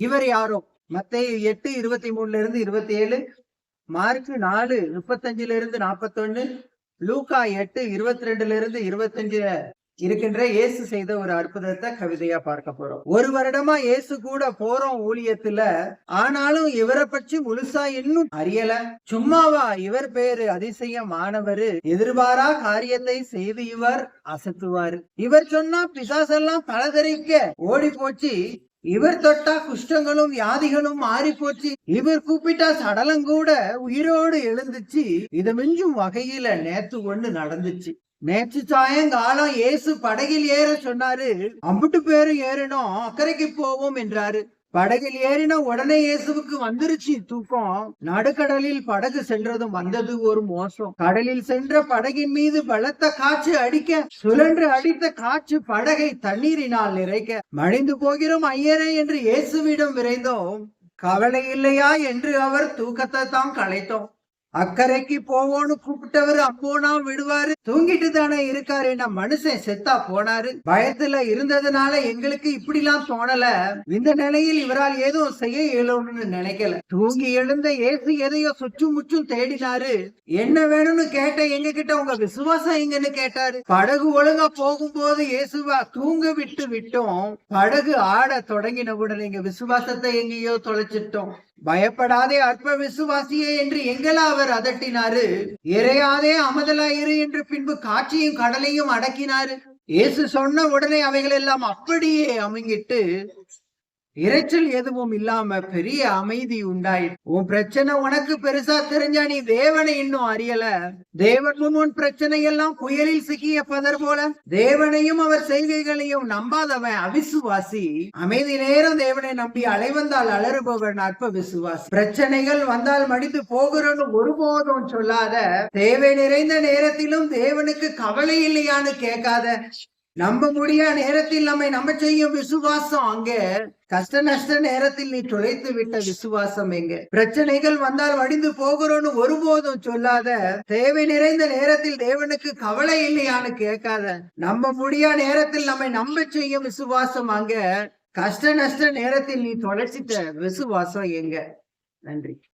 இவர் யாரோ? மத்திய எட்டு இருபத்தி மூணுல இருந்து இருபத்தி ஏழு மார்க் நாலு முப்பத்தஞ்சுல இருந்து நாற்பத்தொன்னு லூக்கா எட்டு இருபத்தி ரெண்டுல இருந்து இருபத்தஞ்சு இருக்கின்ற இயேசு செய்த ஒரு அற்புதத்தை கவிதையா பார்க்க போறோம். ஒரு வருடமா இயேசு கூட போறோம் ஊழியத்துல. ஆனாலும் இவரை பற்றி முழுசா இன்னும் அறியல. சும்மாவா இவர் பேரு அதிசயமானவரு. எதிர்பாரா காரியத்தை செய்து இவர் அசத்துவாரு. இவர் சொன்னா பிசாசெல்லாம் பலதரிக்க ஓடி போச்சு இவர் தொட்டா குஷ்டங்களும் வியாதிகளும் மாறி போச்சு இவர் கூப்பிட்டா சடலங்கூட உயிரோடு எழுந்துச்சு. இத மிஞ்சும் வகையில நேத்து ஒண்ணு நடந்துச்சு. நேற்று சாயங்காலம் இயேசு படகில் ஏற சொன்னாரு. அம்புட்டு பேரும் ஏறணும் அக்கறைக்கு போவோம் என்றாரு. படகில் ஏறின உடனே இயேசுவுக்கு வந்துருச்சு தூக்கம். நடுக்கடலில் படகு சென்றதும் வந்தது ஒரு மோசம். கடலில் சென்ற படகின் மீது பலத்த காற்று அடிக்க சுழன்று அடித்த காற்று படகை தண்ணீரினால் நிறைக்க. மடிந்து போகிறோம் ஐயரே என்று இயேசுவிடம் விரைந்தோம். கவலை இல்லையா என்று அவர் தூக்கத்தை தான் கலைத்தோம் அக்கறைக்கு போவோன்னு கூப்பிட்டவர் அப்போனா விடுவாரு. தூங்கிட்டு தானே இருக்காரு நம்ம மனுஷன் செத்தா போனாரு. பயத்துல இருந்ததுனால எங்களுக்கு இப்படி எல்லாம் தோணல. இந்த நிலையில் இவரால் ஏதும் செய்ய இயலும்னு நினைக்கல. தூங்கி எழுந்த இயேசு எதையோ சுற்றும் முற்றும் தேடினாரு. என்ன வேணும்னு கேட்ட எங்க கிட்ட உங்க விசுவாசம் எங்கன்னு கேட்டாரு. படகு ஒழுங்கா போகும்போது இயேசுவா தூங்க விட்டு விட்டோம். படகு ஆட தொடங்கின உடனே எங்க விசுவாசத்தை எங்கேயோ தொலைச்சிட்டோம். பயப்படாதே அற்ப விசுவாசியே என்று எங்களா அவர் அதட்டினாரு. இறையாதே அமதலாயிரு என்று பின்பு காட்சியும் கடலையும் அடக்கினாரு. இயேசு சொன்ன உடனே அவைகள் எல்லாம் அப்படியே அமுங்கிட்டு இரைச்சல் எதுவும் இல்லாம பெரிய அமைதி உண்டாயிடு உன் பிரச்சனை உனக்கு பெருசா தெரிஞ்சா நீ தேவனை இன்னும் அறியல. தேவனும் உன் பிரச்சனை எல்லாம் புயலில் சிக்கிய பதர் போல. தேவனையும் அவர் செய்கைகளையும் நம்பாதவன் அவிசுவாசி. அமைதி நேரம் தேவனை நம்பி அலைவந்தால் அலறுபவன் அற்ப விசுவாசி. பிரச்சனைகள் வந்தால் மடித்து போகிறோன்னு ஒருபோதும் சொல்லாத. தேவை நிறைந்த நேரத்திலும் தேவனுக்கு கவலை இல்லையான்னு கேட்காத. நம்ப முடியா நேரத்தில் நம்மை நம்ப செய்யும் விசுவாசம் அங்க. கஷ்ட நஷ்ட நேரத்தில் நீ துளைத்து விட்ட விசுவாசம் எங்க? பிரச்சனைகள் வந்தால் வடிந்து போகிறோன்னு ஒருபோதும் சொல்லாத. தேவை நிறைந்த நேரத்தில் தேவனுக்கு கவலை இல்லையான்னு கேட்காத. நம்ப முடியா நேரத்தில் நம்மை நம்ப செய்யும் விசுவாசம் அங்க. கஷ்ட நஷ்ட நேரத்தில் நீ தொலைச்சிட்ட விசுவாசம் எங்க? நன்றி.